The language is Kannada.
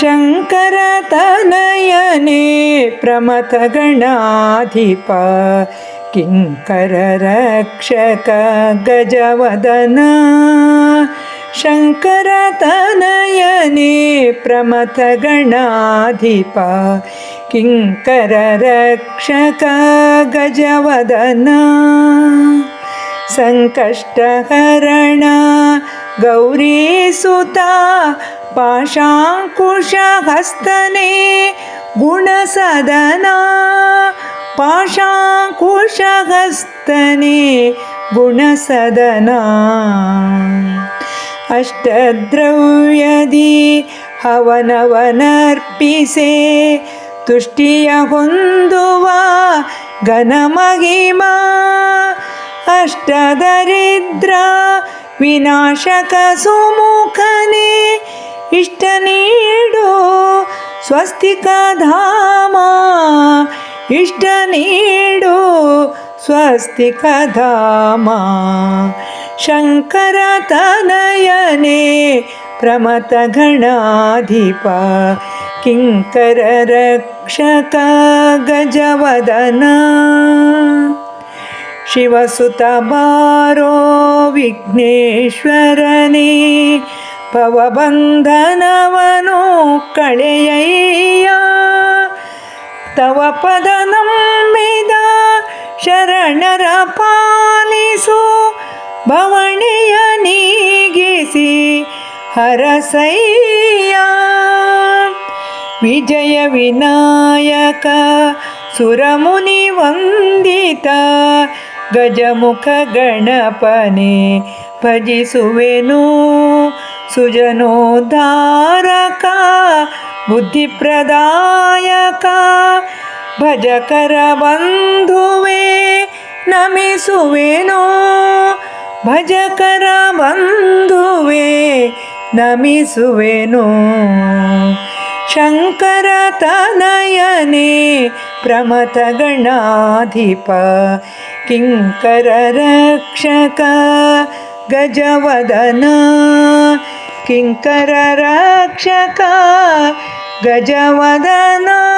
शङ्करतनयने प्रमथगणाधिप। किङ्कररक्षक गजवदन। शङ्करतनयने प्रमथगणाधिप। किङ्कररक्षक गजवदन सङ्कष्टहरण गौरीसुता पाशाङ्कुशहस्तने गुणसदना पाशाङ्कुशहस्तने गुणसदना ಅಷ್ಟದ್ರವ್ಯದಿ ಹವನವನರ್ಪಿಸೆ ತುಷ್ಟಿಯ ಹೊಂದುವ ಘನಮಹಿಮ ಅಷ್ಟದರಿದ್ರ ವಿನಾಶಕ ಸುಮುಖನೇ ಇಷ್ಟ ನೀಡು ಸ್ವಸ್ತಿಕ ಧಾಮ ಇಷ್ಟ ನೀಡು ಸ್ವಸ್ತಿಕ ಧಾಮ ಶಂಕರತನಯನೆ ಪ್ರಮಥಗಣಾಧಿಪ किङ्कररक्षक गजवदन ಶಿವಸುತ ಬಾರೋ ವಿಘ್ನೇಶ್ವರನೇ ಪವಬಂಧನವನು ಕಳೆಯಯ್ಯ. ತವ ಪದ ನಂಬಿದ ಶರಣರ ಪಾಲಿಸು ಭವಣಿಯ ನೀಗಿಸಿ ಹರಸಯ್ಯ. ವಿಜಯ ವಿನಾಯಕ, ಸುರಮುನಿ ವಂದಿತ ಗಜಮುಖ ಗಣಪನೆ ಭಜಿಸುವೆನು. ಸುಜನೋದ್ಧಾರಕ, ಬುದ್ಧಿಪ್ರದಾಯಕ, ಭಜಕರ ಬಂಧುವೆ ನಮಿಸುವೆನು. ಭಜಕರ ಬಂಧುವೆ ನಮಿಸುವೆನು. ಶಂಕರ ತನಯನೇ ಪ್ರಮಥ ಪ್ರಮಥಗಣಾಧಿಪ किङ्कररक्षक गजवदन। किङ्कररक्षक गजवदन